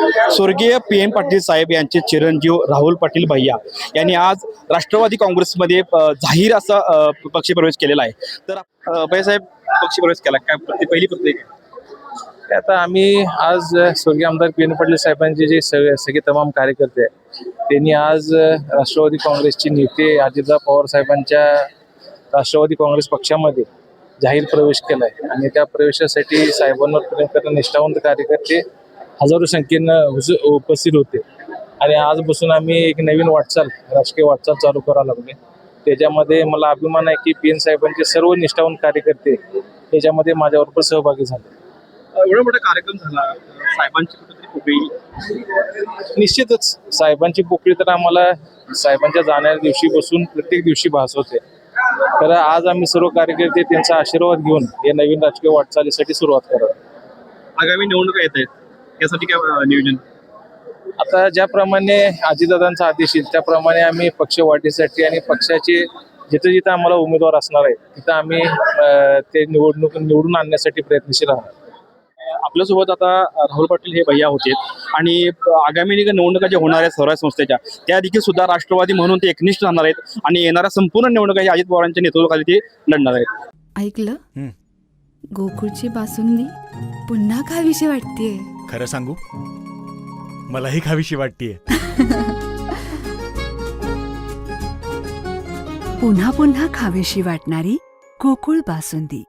स्वर्गीय P M Patil साहेब यांचे चिरंजीव राहुल पाटील भैया यांनी आज राष्ट्रवादी काँग्रेसमध्ये जाहीर असा पक्षप्रवेश केलेला आहे. तर भैयासाहेब पक्षप्रवेश केला. काय पहिली प्रतिक्रिया ते आता आम्ही आज स्वर्गीय आमदार पी एन पाटील साहेबांचे जे सगळे सगळे तमाम कार्यकर्ते आहेत त्यांनी आज राष्ट्रवादी काँग्रेसचे नेते अजितदा पवार साहेबांच्या राष्ट्रवादी काँग्रेस पक्षामध्ये जाहीर प्रवेश केला आहे आणि त्या प्रवेशासाठी साहेबांवर प्रेम करणारे निष्ठावंत कार्यकर्ते हजारो संख्येनं उपस्थित होते. आणि आज बसून आम्ही एक नवीन वाटचाल राजकीय वाटचाल चालू करायला लागले त्याच्यामध्ये मला अभिमान आहे की पी एन साहेबांचे सर्व निष्ठावंत कार्यकर्ते त्याच्यामध्ये माझ्याबरोबर सहभागी झाले. एवढा मोठा कार्यक्रम झाला. साहेबांची कुठेतरी पोकळी निश्चितच साहेबांची पोकळी तर आम्हाला साहेबांच्या जाण्या दिवशी बसून प्रत्येक दिवशी भासवते तर आज आम्ही सर्व कार्यकर्ते त्यांचा आशीर्वाद घेऊन या नवीन राजकीय वाटचालीसाठी सुरुवात करत आगामी निवडणुका येत आहेत. यासाठी काय नियोजन? आता ज्याप्रमाणे अजितदादांचा आदेश येईल त्याप्रमाणे आम्ही पक्ष वाढीसाठी आणि पक्षाचे जिथं जिथं आम्हाला उमेदवार असणार आहे तिथं आम्ही ते निवडणूक निवडून आणण्यासाठी प्रयत्नशील आहोत. आपल्यासोबत आता राहुल पाटील हे भैया होते आणि आगामी निवडणुका ज्या होणार आहेत स्वराज्य संस्थेच्या त्या देखील सुद्धा राष्ट्रवादी म्हणून ते एकनिष्ठ राहणार आहेत आणि येणाऱ्या संपूर्ण निवडणुका ह्या अजित पवारांच्या नेतृत्वाखाली ते लढणार आहेत. ऐकलं? हं. गोकुळची बासुंदी पुन्हा खावीशी वाटतेय? खरं सांगू? मलाही खावीशी वाटतीये. पुन्हा पुन्हा खावीशी वाटणारी गोकुळ बासुंदी.